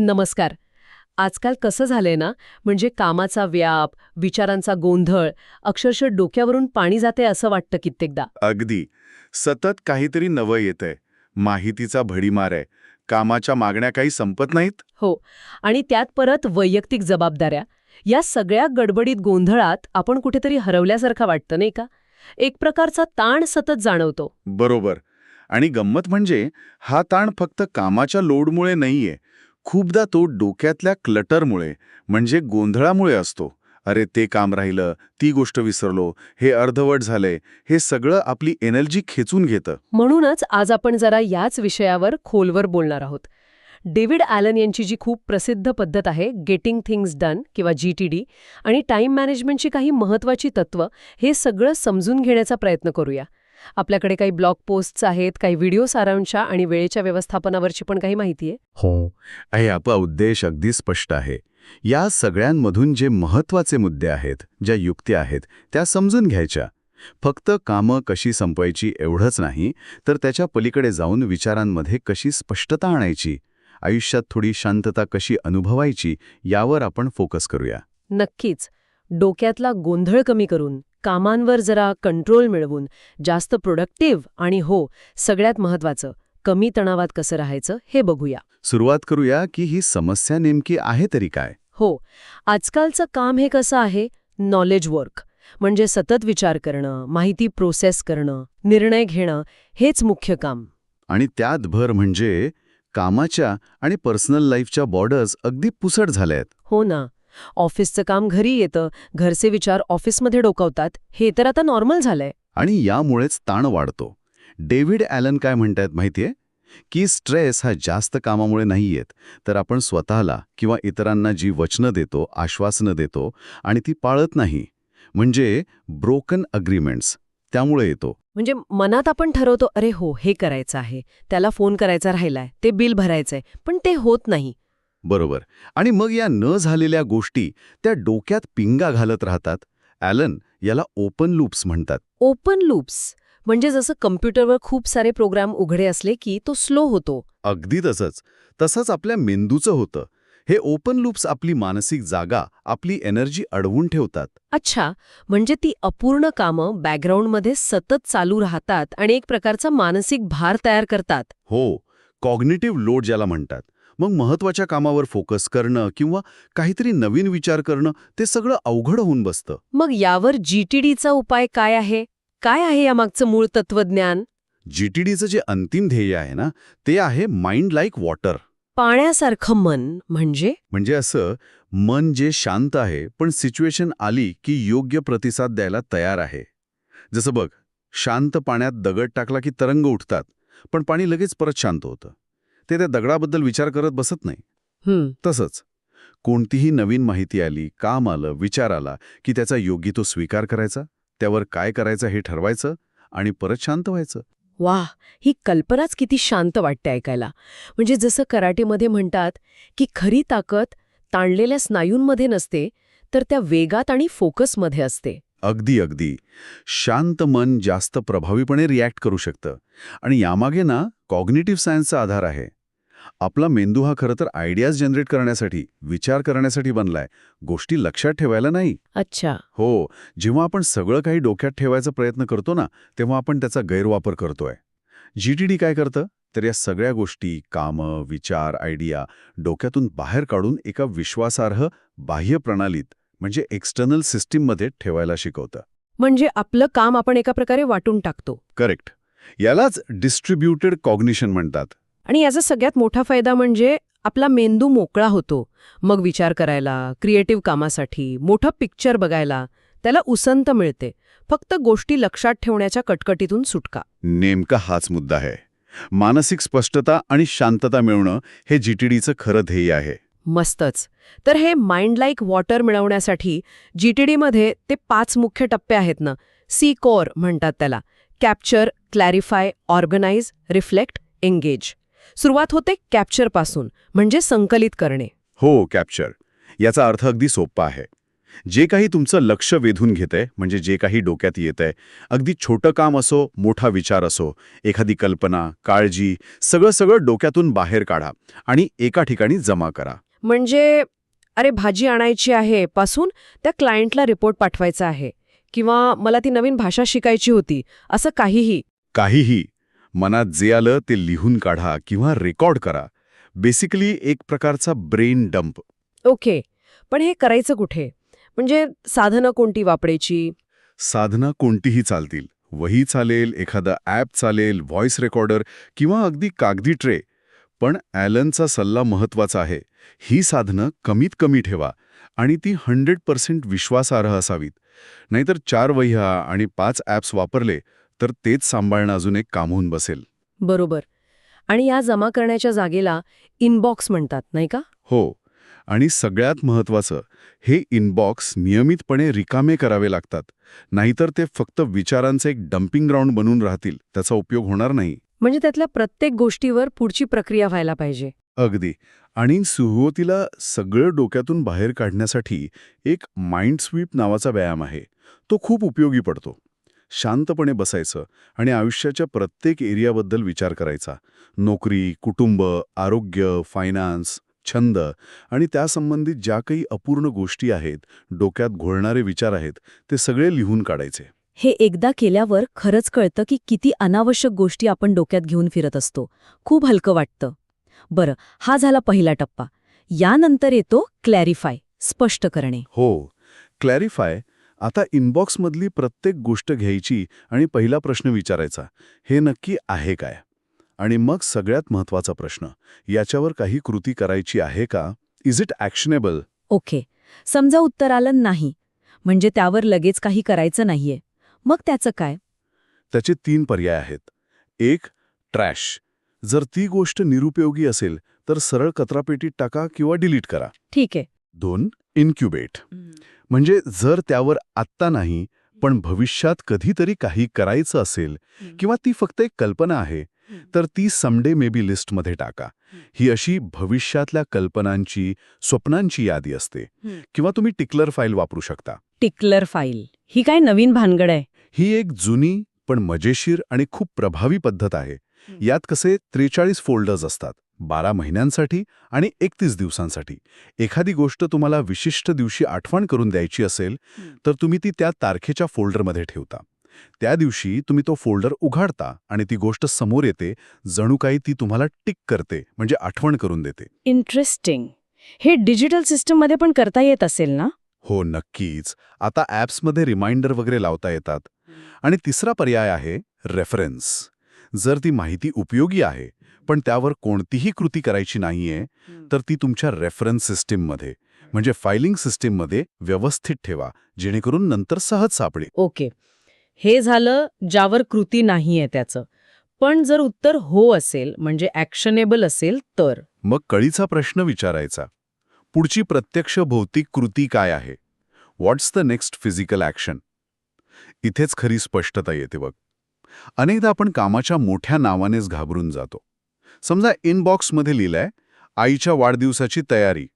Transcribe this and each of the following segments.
नमस्कार. आजकाल कसं झालंय ना म्हणजे कामाचा व्याप विचारांचा गोंधळ अक्षरशः डोक्यावरून पाणी जाते असं वाटतं कित्येकदा. अगदी. सतत काहीतरी नवं येतंय. माहितीचा भडीमार आहे. कामाच्या मागण्या काही संपत नाहीत? हो. आणि त्यात परत वैयक्तिक जबाबदाऱ्या. या सगळ्या गडबडीत गोंधळात आपण कुठेतरी हरवल्यासारखं वाटतं नाही का? एक प्रकारचा ताण सतत जाणवतो. बरोबर. आणि गंमत म्हणजे हा ताण फक्त कामाच्या लोडमुळे नाहीये. खूपदा तो डोक्यातल्या क्लटरमुळे म्हणजे गोंधळामुळे असतो. अरे ते काम राहिलं ती गोष्ट विसरलो हे अर्धवट झालंय हे सगळं आपली एनर्जी खेचून घेतं. म्हणूनच आज आपण जरा याच विषयावर खोलवर बोलणार आहोत. डेव्हिड ॲलन यांची जी खूप प्रसिद्ध पद्धत आहे गेटिंग थिंग्स डन किंवा जी टी डी आणि टाईम मॅनेजमेंटची काही महत्त्वाची तत्त्व हे सगळं समजून घेण्याचा प्रयत्न करूया. आपल्याकडे काही ब्लॉग पोस्ट्स आहेत काही व्हिडिओ सारांशा आणि वेळेच्या व्यवस्थापनावरची पण काही माहिती आहे? हो. आहे आपला उद्देश अगदी स्पष्ट आहे. या सगळ्यांमधून जे महत्त्वाचे मुद्दे आहेत ज्या युक्ती आहेत त्या समजून घ्यायच्या. फक्त कामं कशी संपवायची एवढंच नाही तर त्याच्या पलीकडे जाऊन विचारांमध्ये कशी स्पष्टता आणायची आयुष्यात थोडी शांतता कशी अनुभवायची यावर आपण फोकस करूया. नक्कीच. डोक्यातला गोंधळ कमी करून कामांवर जरा कंट्रोल मिळवून जास्त प्रोडक्टिव्ह आणि हो सगळ्यात महत्वाचं कमी तणावात कसं राहायचं हे बघूया. सुरुवात करूया की ही समस्या नेमकी आहे तरी काय? हो आजकालचं काम हे कसं आहे? नॉलेज वर्क म्हणजे सतत विचार करणं माहिती प्रोसेस करणं निर्णय घेणं हेच मुख्य काम. आणि त्यात भर म्हणजे कामाच्या आणि पर्सनल लाईफच्या बॉर्डर्स अगदी पुसट झाल्या आहेत हो ना. ऑफिसचं काम घरी येतं घरचे विचार ऑफिसमध्ये डोकावतात हे तर आता नॉर्मल झालंय. आणि यामुळेच ताण वाढतो. डेव्हिड ॲलन काय म्हणतायत माहितीये? की स्ट्रेस हा जास्त कामामुळे नाही येत तर आपण स्वतःला किंवा इतरांना जी वचनं देतो आश्वासनं देतो आणि ती पाळत नाही. म्हणजे ब्रोकन अग्रीमेंट्स त्यामुळे येतो. म्हणजे मनात आपण ठरवतो अरे हो हे करायचं आहे त्याला फोन करायचा राहिलाय ते बिल भरायचंय पण ते होत नाही. बरोबर. आणि मग या न झालेल्या गोष्टी त्या डोक्यात पिंगा घालत राहतात. ॲलन याला ओपन लूप्स म्हणतात. Open loops? म्हणजे जसं कम्प्युटरवर खूप सारे प्रोग्राम उघडे असले की तो स्लो होतो. अगदी तसंच. तसंच आपल्या मेंदूचं होतं. हे ओपन लूप्स आपली मानसिक जागा आपली एनर्जी अडवून ठेवतात. अच्छा. म्हणजे ती अपूर्ण कामं बॅकग्राऊंडमध्ये सतत चालू राहतात आणि एक प्रकारचा मानसिक भार तयार करतात. हो. कॉग्निटिव्ह लोड ज्याला म्हणतात. मग महत्त्वाच्या कामावर फोकस करणं किंवा काहीतरी नवीन विचार करणं ते सगळं अवघड होऊन बसतं. मग यावर जीटीडीचा उपाय काय आहे? काय आहे यामागचं मूळ तत्वज्ञान जीटीडीचं जे अंतिम ध्येय आहे ना ते आहे माइंड लाईक वॉटर पाण्यासारखं मन म्हणजे? म्हणजे असं मन जे शांत आहे पण सिच्युएशन आली की योग्य प्रतिसाद द्यायला तयार आहे. जसं बघ शांत पाण्यात दगड टाकला की तरंग उठतात पण पाणी लगेच परत शांत होतं. ते त्या दगडाबद्दल विचार करत बसत नाही. तसंच कोणतीही नवीन माहिती आली काम आलं विचार आला की त्याचा योग्य तो स्वीकार करायचा त्यावर काय करायचं हे ठरवायचं आणि परत शांत व्हायचं. वाह! ही कल्पनाच किती शांत वाटते ऐकायला. म्हणजे जसं कराटेमध्ये म्हणतात की खरी ताकद ताणलेल्या स्नायूंमध्ये नसते तर त्या वेगात आणि फोकसमध्ये असते. अगदी अगदी. शांत मन जास्त प्रभावीपणे रिॲक्ट करू शकतं. आणि यामागे ना कॉग्निटिव्ह सायन्सचा आधार आहे. आपला मेंदू हा खरं तर आयडियाज जनरेट करण्यासाठी विचार करण्यासाठी बनलाय. गोष्टी लक्षात ठेवायला नाही. अच्छा. हो जेव्हा आपण सगळं काही डोक्यात ठेवायचा प्रयत्न करतो ना तेव्हा आपण त्याचा गैरवापर करतोय. जीटीडी काय करतं? तर या सगळ्या गोष्टी कामं विचार आयडिया डोक्यातून बाहेर काढून एका विश्वासार्ह बाह्य प्रणालीत म्हणजे एक्सटर्नल सिस्टीममध्ये ठेवायला शिकवतं. म्हणजे आपलं काम आपण एका प्रकारे वाटून टाकतो. करेक्ट यालाच डिस्ट्रीब्युटेड कॉग्निशन म्हणतात. आणि याचा सगळ्यात मोठा फायदा म्हणजे आपला मेंदू मोकळा होतो. मग विचार करायला क्रिएटिव्ह कामासाठी मोठं पिक्चर बघायला त्याला उसंत मिळते. फक्त गोष्टी लक्षात ठेवण्याच्या कटकटीतून सुटका. नेमका हाच मुद्दा आहे. मानसिक स्पष्टता आणि शांतता मिळवणं हे जीटीडीचं खरं ध्येय आहे. मस्तच. तर हे माइंड लाईक वॉटर मिळवण्यासाठी जीटीडीमध्ये ते पाच मुख्य टप्पे आहेत ना. सी कोर म्हणतात त्याला. Capture clarify organise reflect engage. सुरुवात होते कॅप्चरपासून म्हणजे संकलित करणे. हो कॅप्चर याचा अर्थ अगदी सोपा आहे. जे काही तुमचं लक्ष वेधून घेतंय म्हणजे जे काही डोक्यात येतंय अगदी छोटं काम असो मोठा विचार असो एखादी कल्पना काळजी सगळं सगळं डोक्यातून बाहेर काढा आणि एका ठिकाणी जमा करा. म्हणजे अरे भाजी आणायची आहे पासून त्या क्लायंटला रिपोर्ट पाठवायचा आहे किंवा मला ती नवीन भाषा शिकायची होती असं काहीही. काहीही. मनात जे आलं ते लिहून काढा किंवा रेकॉर्ड करा. बेसिकली एक प्रकारचा ब्रेन डंप. ओके. पण हे करायचं कुठे? म्हणजे साधनं कोणती वापरायची? साधना कोणतीही चालतील. वही चालेल एखादा ॲप चालेल व्हॉइस रेकॉर्डर किंवा अगदी कागदी ट्रे. पण ॲलनचा सल्ला महत्त्वाचा आहे. ही साधनं कमीत कमी ठेवा आणि ती हंड्रेड पर्सेंट विश्वासार्ह असावीत. नाहीतर चार वह्या आणि पाच ॲप्स वापरले तर तेच सांभाळणं अजून एक काम होऊन बसेल. बरोबर. आणि या जमा करण्याच्या जागेला इनबॉक्स म्हणतात नाही का? हो. आणि सगळ्यात महत्वाचं हे इनबॉक्स नियमितपणे रिकामे करावे लागतात. नाहीतर ते फक्त विचारांचे एक डम्पिंग ग्राउंड बनून राहतील. त्याचा उपयोग होणार नाही. म्हणजे त्यातल्या प्रत्येक गोष्टीवर पुढची प्रक्रिया व्हायला पाहिजे. अगदी. आणि सुरुवातीला सगळं डोक्यातून बाहेर काढण्यासाठी एक माइंड स्वीप नावाचा व्यायाम आहे. तो खूप उपयोगी पडतो. शांतपणे बसायचं आणि आयुष्याच्या प्रत्येक एरियाबद्दल विचार करायचा. नोकरी कुटुंब आरोग्य फायनान्स छंद आणि त्यासंबंधित ज्या काही अपूर्ण गोष्टी आहेत डोक्यात घोळणारे विचार आहेत ते सगळे लिहून काढायचे. हे एकदा केल्यावर खरंच कळतं की किती अनावश्यक गोष्टी आपण डोक्यात घेऊन फिरत असतो. खूप हलकं वाटतं. बरं हा झाला पहिला टप्पा. यानंतर येतो क्लॅरिफाय स्पष्ट करणे. हो. क्लॅरिफाय आता इनबॉक्समधली प्रत्येक गोष्ट घ्यायची आणि पहिला प्रश्न विचारायचा हे नक्की आहे काय? आणि मग सगळ्यात महत्त्वाचा प्रश्न याच्यावर काही कृती करायची आहे का? Is it actionable okay. समजा उत्तर आलं नाही म्हणजे त्यावर लगेच काही करायचं नाहीये. मग त्याचं काय? त्याचे तीन पर्याय आहेत. एक ट्रॅश जर ती गोष्ट निरुपयोगी असेल तर सरळ कचरापेटीत टाका किंवा डिलीट करा. ठीक आहे. दोन इन्क्युबेट म्हणजे जर त्यावर आत्ता नाही पण भविष्यात कधीतरी काही करायचं असेल किंवा ती फक्त एक कल्पना आहे तर ती समडे मे बी लिस्टमध्ये टाका ही अशी भविष्यातल्या कल्पनांची स्वप्नांची यादी असते. किंवा तुम्ही टिकलर फाईल वापरू शकता. टिकलर फाईल. ही काय नवीन भानगड आहे? ही एक जुनी पण मजेशीर आणि खूप प्रभावी पद्धत आहे. यात कसे त्रेचाळीस फोल्डर्स असतात. बारा महिन्यांसाठी आणि एकतीस दिवसांसाठी. एखादी गोष्ट तुम्हाला विशिष्ट दिवशी आठवण करून द्यायची असेल तर तुम्ही ती त्या तारखेच्या फोल्डरमध्ये ठेवता. त्या दिवशी तुम्ही तो फोल्डर उघाडता आणि ती गोष्ट समोर येते जणू काही ती तुम्हाला टिक करते म्हणजे आठवण करून देते. इंटरेस्टिंग हे डिजिटल सिस्टममध्ये पण करता येत असेल ना? हो नक्कीच. आता ॲप्समध्ये रिमाइंडर वगैरे लावता येतात. आणि तिसरा पर्याय आहे रेफरन्स. जर ती माहिती उपयोगी आहे पण त्यावर कोणतीही कृती करायची नाहीये तर ती तुमच्या रेफरन्स सिस्टीममध्ये म्हणजे फायलिंग सिस्टीममध्ये व्यवस्थित ठेवा जेणेकरून नंतर सहज सापडेल. ओके. हे झालं ज्यावर कृती नाहीये त्याचं. पण जर उत्तर हो असेल म्हणजे ॲक्शनेबल असेल तर? मग कळीचा प्रश्न विचारायचा. पुढची प्रत्यक्ष भौतिक कृती काय आहे? What's the next physical action इथेच खरी स्पष्टता येते बघ. अनेकदा आपण कामाच्या मोठ्या नावानेच घाबरून जातो. समजा इनबॉक्समध्ये लिहिलंय आईच्या वाढदिवसाची तयारी.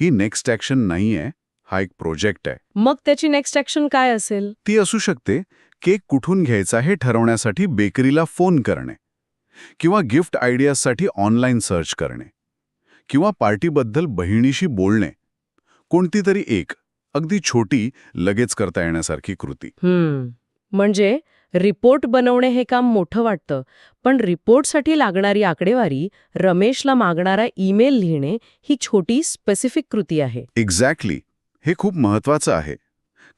ही नेक्स्ट ॲक्शन नाहीये हा एक प्रोजेक्ट आहे. मग त्याची नेक्स्ट ॲक्शन काय असेल? ती असू शकते केक कुठून घ्यायचा हे ठरवण्यासाठी बेकरीला फोन करणे किंवा गिफ्ट आयडियासाठी ऑनलाईन सर्च करणे किंवा पार्टीबद्दल बहिणीशी बोलणे कोणती तरी एक अगदी छोटी लगेच करता येण्यासारखी कृती. म्हणजे रिपोर्ट बनवणे हे काम मोठं वाटतं. पण रिपोर्टसाठी लागणारी आकडेवारी रमेशला मागणारा ईमेल लिहिणे ही छोटी स्पेसिफिक कृती आहे. एक्झॅक्टली हे खूप महत्वाचं आहे.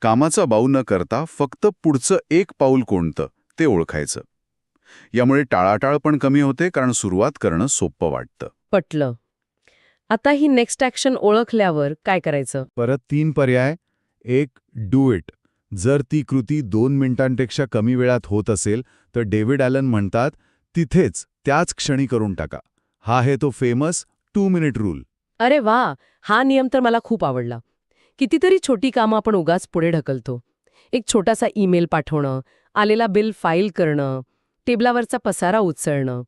कामाचा बाऊ न करता फक्त पुढचं एक पाऊल कोणतं ते ओळखायचं. यामुळे टाळाटाळ पण कमी होते कारण सुरुवात करणं सोपं वाटतं. पटलं. आता ही नेक्स्ट ॲक्शन ओळखल्यावर काय करायचं? परत तीन पर्याय. एक डू इट जर ती कृती दोन मिनिटांपेक्षा कमी वेळात होत असेल तर डेव्हिड ॲलन म्हणतात तिथेच त्याच क्षणी करून टाका. हा आहे तो फेमस टू मिनिट रूल. अरे वा! हा नियम तर मला खूप आवडला. कितीतरी छोटी कामं आपण उगाच पुढे ढकलतो. एक छोटासा ईमेल पाठवणं आलेला बिल फाईल करणं टेबलावरचा पसारा उचलणं.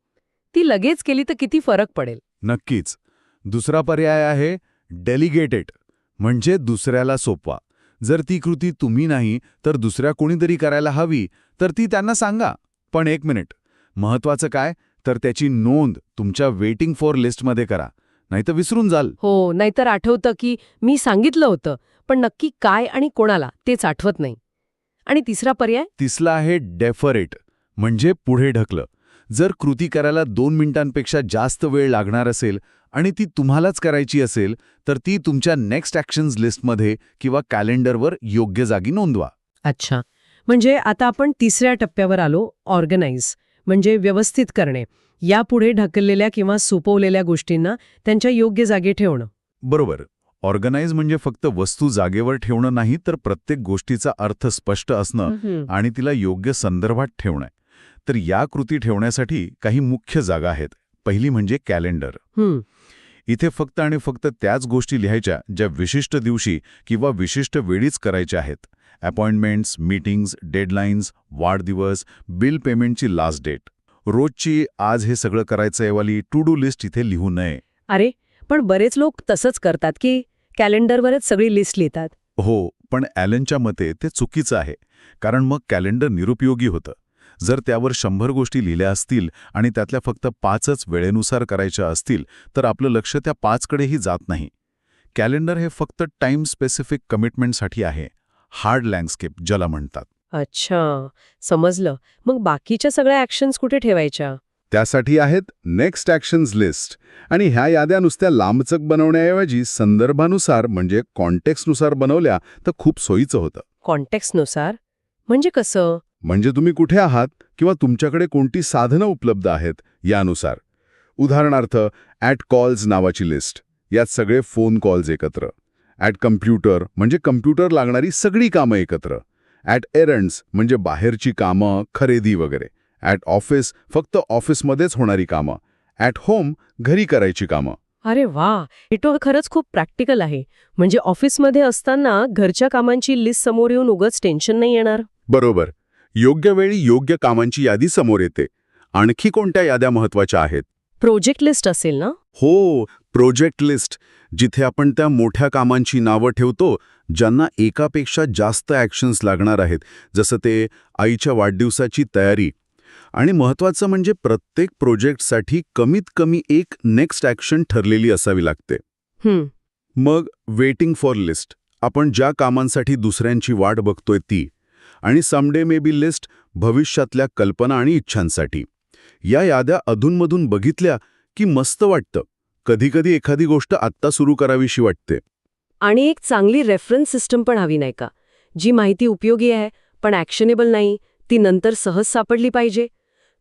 ती लगेच केली तर किती फरक पडेल. नक्कीच. दुसरा पर्याय आहे डेलिगेट इट म्हणजे दुसऱ्याला सोपवा. जर ती कृती तुम्ही नाही तर दुसऱ्या कोणीतरी करायला हवी तर ती त्यांना सांगा. पण एक मिनिट. महत्वाचं काय? तर त्याची नोंद तुमच्या वेटिंग फॉर लिस्टमध्ये करा. नाहीतर विसरून जाल. हो नाहीतर आठवतं की मी सांगितलं होतं पण नक्की काय आणि कोणाला तेच आठवत नाही. आणि तिसरा पर्याय? तिसला आहे डेफरेट म्हणजे पुढे ढकलं. जर कृती करायला दोन मिनिटांपेक्षा जास्त वेळ लागणार असेल आणि ती तुम्हालाच करायची असेल तर ती तुमच्या नेक्स्ट ॲक्शन्स लिस्टमध्ये किंवा कॅलेंडरवर योग्य जागी नोंदवा. अच्छा. म्हणजे आता आपण तिसऱ्या टप्प्यावर आलो ऑर्गनाइज म्हणजे व्यवस्थित करणे. यापुढे ढकललेल्या किंवा सुपवलेल्या गोष्टींना त्यांच्या योग्य जागी ठेवणं. बरोबर. ऑर्गनाइज म्हणजे फक्त वस्तू जागेवर ठेवणं नाही तर प्रत्येक गोष्टीचा अर्थ स्पष्ट असणं आणि तिला योग्य संदर्भात ठेवणं. तर या कृती ठेवण्यासाठी काही मुख्य जागा आहेत. पहिली म्हणजे कॅलेंडर. इथे फक्त आणि फक्त त्याच गोष्टी लिहायच्या ज्या विशिष्ट दिवशी किंवा विशिष्ट वेळीच करायच्या आहेत. अपॉइंटमेंट्स मीटिंग्स डेडलाईन्स वाढदिवस बिल पेमेंटची लास्ट डेट रोजची आज हे सगळं करायचं वाली टू डू लिस्ट इथे लिहू नये. अरे पण बरेच लोक तसंच करतात की कॅलेंडरवरच सगळी लिस्ट लिहितात. हो पण ॲलनच्या मते ते चुकीचं आहे. कारण मग कॅलेंडर निरुपयोगी होतं. जर त्यावर शंभर गोष्टी लिहिल्या असतील आणि त्यातल्या फक्त पाचच वेळेनुसार करायच्या असतील तर आपलं लक्ष त्या पाचकडेही जात नाही. कॅलेंडर हे फक्त टाईम स्पेसिफिक कमिटमेंटसाठी आहे. हार्ड लँडस्केप ज्याला म्हणतात. अच्छा समजलं. मग बाकीच्या सगळ्या ॲक्शन्स कुठे ठेवायच्या? त्यासाठी आहेत नेक्स्ट ॲक्शन्स लिस्ट. आणि ह्या याद्या नुसत्या लांबचक बनवण्याऐवजी संदर्भानुसार म्हणजे कॉन्टेक्स्टनुसार बनवल्या तर खूप सोयीचं होतं. कॉन्टेक्स्टनुसार? म्हणजे कसं? म्हणजे तुम्ही कुठे आहात किंवा तुमच्याकडे कोणती साधनं उपलब्ध आहेत यानुसार. उदाहरणार्थ ॲट कॉल्स नावाची लिस्ट. यात सगळे फोन कॉल्स एकत्र. ॲट कम्प्युटर म्हणजे कम्प्युटर लागणारी सगळी कामं एकत्र. ॲट एरंड्स म्हणजे बाहेरची कामं खरेदी वगैरे. ॲट ऑफिस फक्त ऑफिसमध्येच होणारी कामं. ॲट होम घरी करायची कामं. अरे वा! हे तो खरंच खूप प्रॅक्टिकल आहे. म्हणजे ऑफिसमध्ये असताना घरच्या कामांची लिस्ट समोर येऊन उगच टेन्शन नाही येणार? बरोबर. योग्य वेळी योग्य कामांची यादी समोर येते. आणखी कोणत्या याद्या महत्त्वाच्या आहेत? प्रोजेक्ट लिस्ट असेल ना? हो प्रोजेक्ट लिस्ट जिथे आपण त्या मोठ्या कामांची नावं ठेवतो ज्यांना एकापेक्षा जास्त ॲक्शन्स लागणार आहेत. जसं ते आईच्या वाढदिवसाची तयारी. आणि महत्त्वाचं म्हणजे प्रत्येक प्रोजेक्टसाठी कमीत कमी एक नेक्स्ट ॲक्शन ठरलेली असावी लागते. मग वेटिंग फॉर लिस्ट आपण ज्या कामांसाठी दुसऱ्यांची वाट बघतोय ती. आणि समडे मे बी लिस्ट भविष्यातल्या कल्पना आणि इच्छांसाठी. या याद्या अधूनमधून बघितल्या की मस्त वाटतं. कधीकधी एखादी गोष्ट आत्ता सुरू करावीशी वाटते. आणि एक चांगली रेफरन्स सिस्टम पण हवी नाही का? जी माहिती उपयोगी आहे पण ॲक्शनेबल नाही ती नंतर सहज सापडली पाहिजे.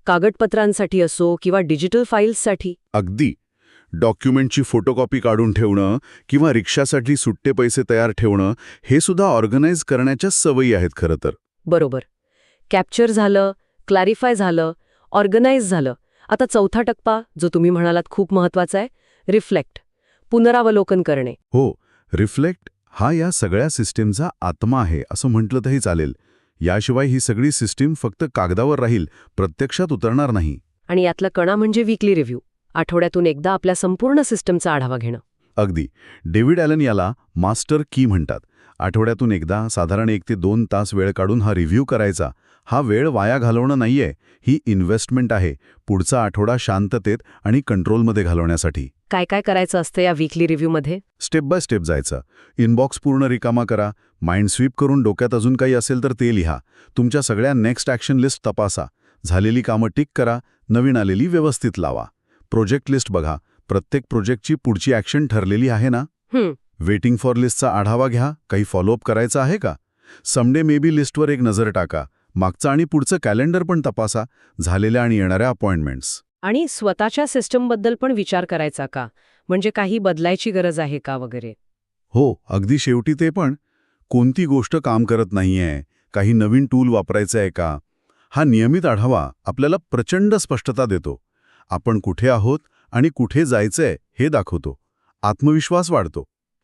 कागदपत्रांसाठी असो किंवा डिजिटल फाईल्ससाठी. अगदी. डॉक्युमेंटची फोटोकॉपी काढून ठेवणं किंवा रिक्षासाठी सुट्टे पैसे तयार ठेवणं हे सुद्धा ऑर्गनाईज करण्याच्या सवयी आहेत खरं तर. बरोबर. कॅप्चर झालं क्लॅरिफाय झालं ऑर्गनाईज झालं. आता चौथा टप्पा जो तुम्ही म्हणालात खूप महत्त्वाचा आहे रिफ्लेक्ट पुनरावलोकन करणे. हो रिफ्लेक्ट हा या सगळ्या सिस्टीमचा आत्मा आहे असं म्हटलं तरी चालेल. याशिवाय ही सगळी सिस्टीम फक्त कागदावर राहील प्रत्यक्षात उतरणार नाही. आणि यातला कणा म्हणजे वीकली रिव्ह्यू आठवड्यातून एकदा आपल्या संपूर्ण सिस्टमचा आढावा घेणं. अगदी. डेव्हिड ॲलन याला मास्टर की म्हणतात. आठवड्यातून एकदा साधारण एक ते दोन तास वेळ काढून हा रिव्ह्यू करायचा. हा वेळ वाया घालवणं नाहीये. ही इन्व्हेस्टमेंट आहे पुढचा आठवडा शांततेत आणि कंट्रोलमध्ये घालवण्यासाठी. काय काय करायचं असतं या वीकली रिव्ह्यूमध्ये स्टेप बाय स्टेप जायचं. इनबॉक्स पूर्ण रिकामा करा. माइंड स्वीप करून डोक्यात अजून काही असेल तर ते लिहा. तुमच्या सगळ्या नेक्स्ट ॲक्शन लिस्ट तपासा. झालेली कामं टिक करा. नवीन आलेली व्यवस्थित लावा. प्रोजेक्ट लिस्ट बघा. प्रत्येक प्रोजेक्टची पुढची ॲक्शन ठरलेली आहे ना? वेटिंग फॉर लिस्टचा आढावा घ्या. काही फॉलोअप करायचा आहे का? समडे मे बी लिस्टवर एक नजर टाका. मागचं आणि पुढचं कॅलेंडर पण तपासा. झालेल्या आणि येणाऱ्या अपॉइंटमेंट्स. आणि स्वतःच्या सिस्टमबद्दल पण विचार करायचा का? म्हणजे काही बदलायची गरज आहे का वगैरे? हो अगदी शेवटी ते पण. कोणती गोष्ट काम करत नाहीये? काही नवीन टूल वापरायचं आहे का? हा नियमित आढावा आपल्याला प्रचंड स्पष्टता देतो. आपण कुठे आहोत आणि कुठे जायचंय हे दाखवतो. आत्मविश्वास वाढतो.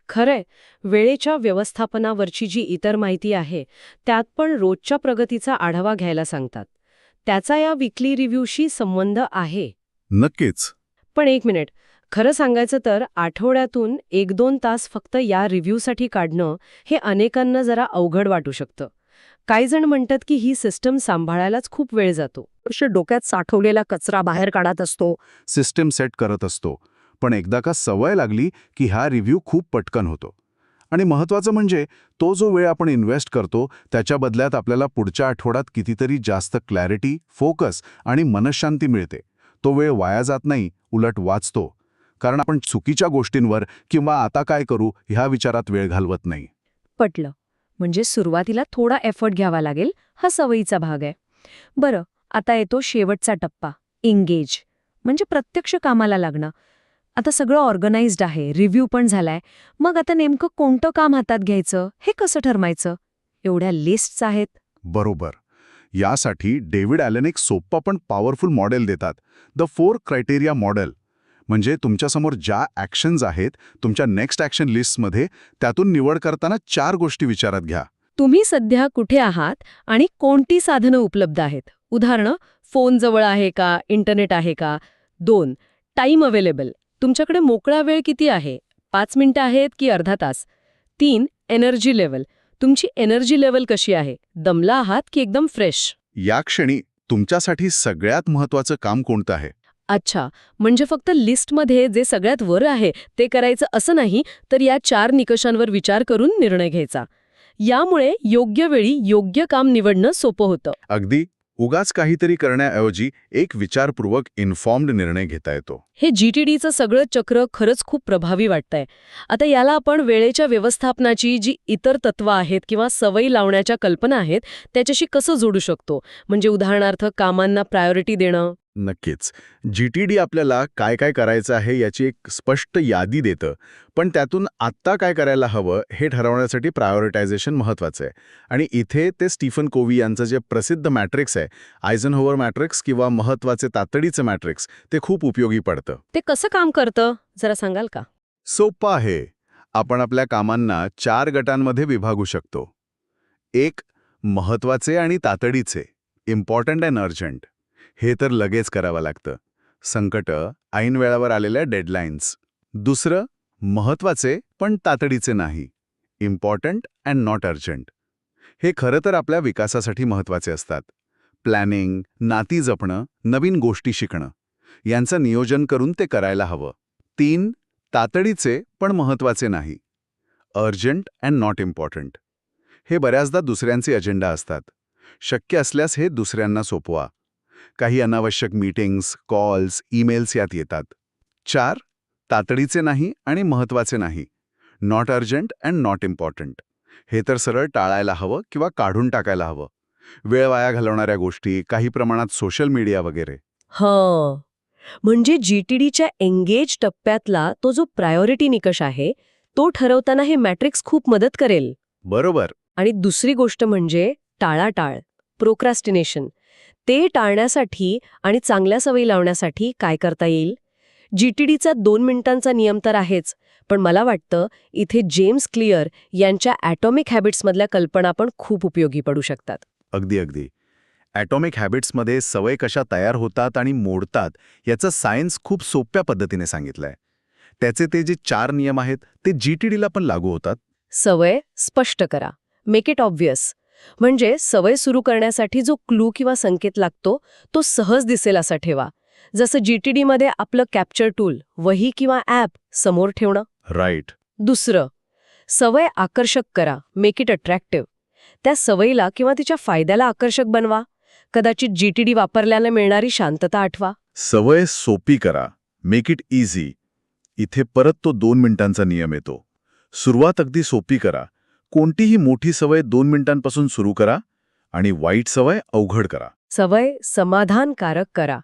खरंय वेळेच्या व्यवस्थापनावरची जी इतर माहिती आहे त्यात पण रोजच्या प्रगतीचा आढावा घ्यायला सांगतात. त्याचा या विकली रिव्ह्यूशी संबंध आहे. नक्कीच. पण एक मिनिट खरं सांगायचं तर आठवड्यातून एक दोन तास फक्त या रिव्ह्यूसाठी काढणं हे अनेकांना जरा अवघड वाटू शकतं. काही जण म्हणतात की ही सिस्टम सांभाळायलाच खूप वेळ जातो. डोक्यात साठवलेला कचरा बाहेर काढत असतो. सिस्टीम सेट करत असतो. पण एकदा का सवय लागली की हा रिव्ह्यू खूप पटकन होतो. आणि महत्त्वाचं म्हणजे तो जो वेळ आपण इन्व्हेस्ट करतो त्याच्या बदल्यात आपल्याला पुढच्या आठवड्यात कितीतरी जास्त क्लॅरिटी फोकस आणि मनशांती मिळते. तो वेळ वाया जात नाही उलट वाचतो. कारण आपण चुकीच्या गोष्टींवर किंवा आता काय करू ह्या विचारात वेळ घालवत नाही. पटलं. म्हणजे सुरुवातीला थोडा एफर्ट घ्यावा लागेल हा सवयीचा भाग आहे. बरं आता येतो शेवटचा टप्पा एंगेज. म्हणजे प्रत्यक्ष कामाला लागणं. आता सगळं ऑर्गनाइज्ड आहे रिव्ह्यू पण झालाय. मग आता नेमकं कोणतं काम हातात घ्यायचं हे कसं ठरवायचं एवढ्या लिस्ट्स आहेत. बरोबर. यासाठी डेव्हिड ॲलन एक सोप्पा पण पॉवरफुल मॉडेल देतात. द फोर क्रायटेरिया मॉडेल म्हणजे तुमच्यासमोर ज्या ॲक्शन्स आहेत तुमच्या नेक्स्ट ॲक्शन लिस्टमध्ये त्यातून निवड करताना चार गोष्टी विचारात घ्या. तुम्ही सध्या कुठे आहात आणि कोणती साधनं उपलब्ध आहेत? उदाहरणं फोन जवळ आहे का इंटरनेट आहे का? दोन टाईम अवेलेबल तुमच्याकडे मोकळा वेळ किती आहे? पाच मिनिटं आहेत की अर्धा तास? तीन एनर्जी लेवल तुमची एनर्जी लेवल कशी आहे? दमला आहात की एकदम फ्रेश या क्षणी तुमच्यासाठी सगळ्यात महत्त्वाचं काम कोणतं आहे? अच्छा म्हणजे फक्त लिस्टमध्ये जे सगळ्यात वर आहे ते करायचं असं नाही तर या चार निकषांवर विचार करून निर्णय घ्यायचा. यामुळे योग्य वेळी योग्य काम निवडणं सोपं होतं. अगदी. उगाच काहीतरी करण्याऐवजी एक विचारपूर्वक इन्फॉर्म्ड निर्णय घेता येतो. हे जीटीडीचं सगळं चक्र खरंच खूप प्रभावी वाटतंय. आता याला आपण वेळेच्या व्यवस्थापनाची जी इतर तत्व आहेत किंवा सवयी लावण्याच्या कल्पना आहेत त्याच्याशी कसं जोडू शकतो? म्हणजे उदाहरणार्थ कामांना प्रायोरिटी देणं. नक्कीच. जी टी डी आपल्याला काय काय करायचं आहे याची एक स्पष्ट यादी देतं. पण त्यातून आत्ता काय करायला हवं हे ठरवण्यासाठी प्रायोरिटायझेशन महत्त्वाचं आहे. आणि इथे ते स्टीफन कोवी यांचं जे प्रसिद्ध मॅट्रिक्स आहे आयझनहोवर मॅट्रिक्स किंवा महत्त्वाचे तातडीचं मॅट्रिक्स ते खूप उपयोगी पडतं. ते कसं काम करतं? जरा सांगाल का? सोपं आहे. आपण आपल्या कामांना चार गटांमध्ये विभागू शकतो. एक महत्त्वाचे आणि तातडीचे. इम्पॉर्टंट अँड अर्जंट हे तर लगेच करावं लागतं. संकट ऐन वेळावर आलेल्या डेडलाईन्स दुसरं महत्त्वाचे पण तातडीचे नाही. इम्पॉर्टंट अँड नॉट अर्जंट हे खरं तर आपल्या विकासासाठी महत्त्वाचे असतात. प्लॅनिंग नाती जपणं नवीन गोष्टी शिकणं. यांचं नियोजन करून ते करायला हवं. तीन तातडीचे पण महत्त्वाचे नाही. अर्जंट अँड नॉट इम्पॉर्टंट हे बऱ्याचदा दुसऱ्यांचे अजेंडा असतात. शक्य असल्यास हे दुसऱ्यांना सोपवा. काही अनावश्यक मीटिंग्स कॉल्स ईमेल्स यात येतात. चार तातडीचे नाही आणि महत्त्वाचे नाही. Not urgent and not important. हे तर सरळ टाळायला हवं किंवा काढून टाकायला हवं. वेळ वाया घालवणाऱ्या गोष्टी काही प्रमाणात सोशल मीडिया वगैरे. हं. म्हणजे जीटीडीच्या एंगेज टप्प्यातला तो जो प्रायोरिटी निकष आहे तो ठरवताना हे मॅट्रिक्स खूप मदत करेल. बरोबर. आणि दुसरी गोष्ट म्हणजे टाळाटाळ प्रोक्रास्टिनेशन. ते टाळण्यासाठी आणि चांगल्या सवयी लावण्यासाठी काय करता येईल? जीटीडीचा दोन मिनिटांचा नियम तर आहेच पण मला वाटतं इथे जेम्स क्लिअर यांच्या ॲटॉमिक हॅबिट्समधल्या कल्पना पण खूप उपयोगी पडू शकतात. अगदी अगदी. ॲटॉमिक हॅबिट्समध्ये सवय कशा तयार होतात आणि मोडतात याचं सायन्स खूप सोप्या पद्धतीने सांगितलंय. त्याचे ते जे चार नियम आहेत ते जी टी डीला पण लागू होतात? सवय स्पष्ट करा. मेक इट ऑब्व्हियस म्हणजे सवय सुरू करण्यासाठी जो क्लू किंवा संकेत लागतो तो सहज दिसेल असा ठेवा. जसं जीटीडीमध्ये आपलं कॅप्चर टूल वही किंवा ॲप समोर ठेवणं. राईट दुसरं सवय आकर्षक करा मेक इट अट्रॅक्टिव्ह त्या सवयीला किंवा तिच्या फायद्याला आकर्षक बनवा. कदाचित जीटीडी वापरल्याने मिळणारी शांतता आठवा. सवय सोपी करा मेक इट इझी इथे परत तो दोन मिनिटांचा नियम येतो. सुरुवात अगदी सोपी करा कोणतीही मोठी सवय दोन मिनिटांपासून सुरू करा आणि वाईट सवय अवघड करा. सवय समाधानकारक करा.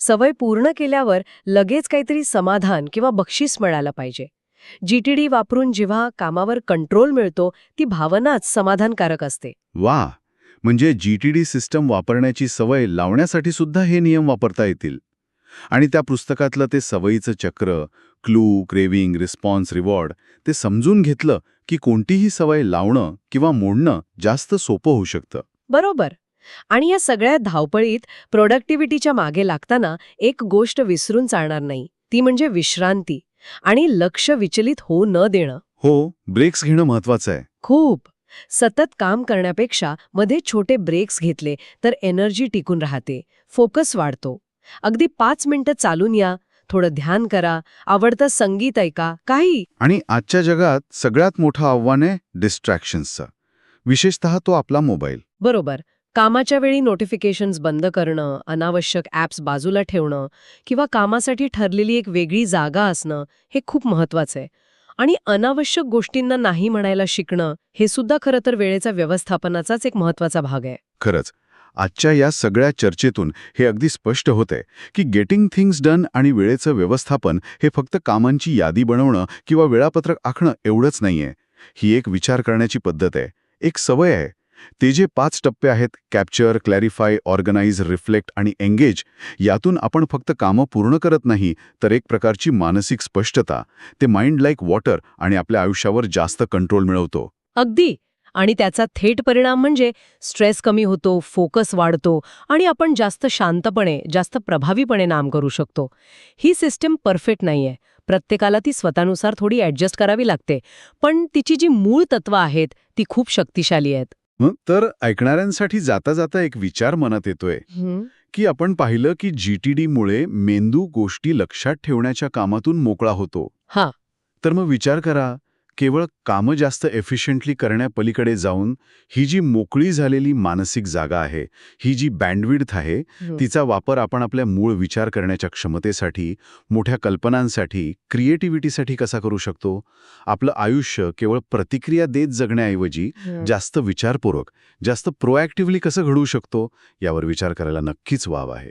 सवय पूर्ण केल्यावर लगेच काहीतरी समाधान किंवा बक्षीस मिळालं पाहिजे. जीटीडी वापरून जेव्हा कामावर कंट्रोल मिळतो ती भावनाच समाधानकारक असते. वा! म्हणजे जी टी डी सिस्टम वापरण्याची सवय लावण्यासाठी सुद्धा हे नियम वापरता येतील. आणि त्या पुस्तकातलं ते सवयीचं चक्र क्लू क्रेविंग रिस्पॉन्स रिवॉर्ड ते समजून घेतलं की कोणतीही सवय लावणं किंवा मोडणं जास्त सोपं होऊ शकतं. बरोबर. आणि या सगळ्या धावपळीत प्रोडक्टिव्हिटीच्या मागे लागताना एक गोष्ट विसरून चालणार नाही ती म्हणजे विश्रांती आणि लक्ष विचलित होऊ न देणं. हो ब्रेक्स घेणं महत्वाचं आहे. खूप. सतत काम करण्यापेक्षा मध्ये छोटे ब्रेक्स घेतले तर एनर्जी टिकून राहते फोकस वाढतो. अगदी पाच मिनिटं चालून या थोडं ध्यान करा आवडतं संगीत ऐका काही. आणि आजच्या जगात सगळ्यात मोठं आव्हान आहे डिस्ट्रॅक्शन्सचं विशेषतः तो आपला मोबाईल. बरोबर. कामाच्या वेळी नोटिफिकेशन्स बंद करणं अनावश्यक ॲप्स बाजूला ठेवणं किंवा कामासाठी ठरलेली एक वेगळी जागा असणं हे खूप महत्वाचं आहे. आणि अनावश्यक गोष्टींना नाही म्हणायला शिकणं हे सुद्धा खरं तर वेळेचा व्यवस्थापनाचाच एक महत्त्वाचा भाग आहे. खरंच. आजच्या या सगळ्या चर्चेतून हे अगदी स्पष्ट होते की गेटिंग थिंग्स डन आणि वेळेचं व्यवस्थापन हे फक्त कामांची यादी बनवणं किंवा वेळापत्रक आखणं एवढंच नाहीये. ही एक विचार करण्याची पद्धत आहे. एक सवय आहे. ते जे पाच टप्पे आहेत कॅप्चर क्लॅरिफाय ऑर्गनाइज रिफ्लेक्ट आणि एंगेज यातून आपण फक्त कामं पूर्ण करत नाही तर एक प्रकारची मानसिक स्पष्टता ते माइंड लाईक वॉटर आणि आपल्या आयुष्यावर जास्त कंट्रोल मिळवतो. अगदी. आणि त्याचा थेट परिणाम म्हणजे स्ट्रेस कमी होतो फोकस वाढतो आणि आपण जास्त शांतपणे जास्त प्रभावीपणे काम करू शकतो. ही सिस्टम परफेक्ट नाहीये. प्रत्येकाला ती स्वतःनुसार थोडी ॲडजस्ट करावी लागते. पण तिची जी मूळ तत्वं आहेत ती खूप शक्तिशाली आहेत. तर ऐकणाऱ्यांसाठी जाता जाता एक विचार मनात येतोय. की आपण पाहिलं की जीटीडी मुळे मेंदू गोष्टी लक्षात ठेवण्याच्या कामातून मोकळा होतो. हा. तर मग विचार करा केवळ कामं जास्त एफिशियंटली करण्यापलीकडे जाऊन ही जी मोकळी झालेली मानसिक जागा आहे ही जी बँडविड्थ आहे तिचा वापर आपण आपल्या मूळ विचार करण्याच्या क्षमतेसाठी मोठ्या कल्पनांसाठी क्रिएटिव्हिटीसाठी कसा करू शकतो? आपलं आयुष्य केवळ प्रतिक्रिया देत जगण्याऐवजी जास्त विचारपूर्वक जास्त प्रोॲक्टिव्हली कसं घडवू शकतो? यावर विचार करायला नक्कीच वाव आहे.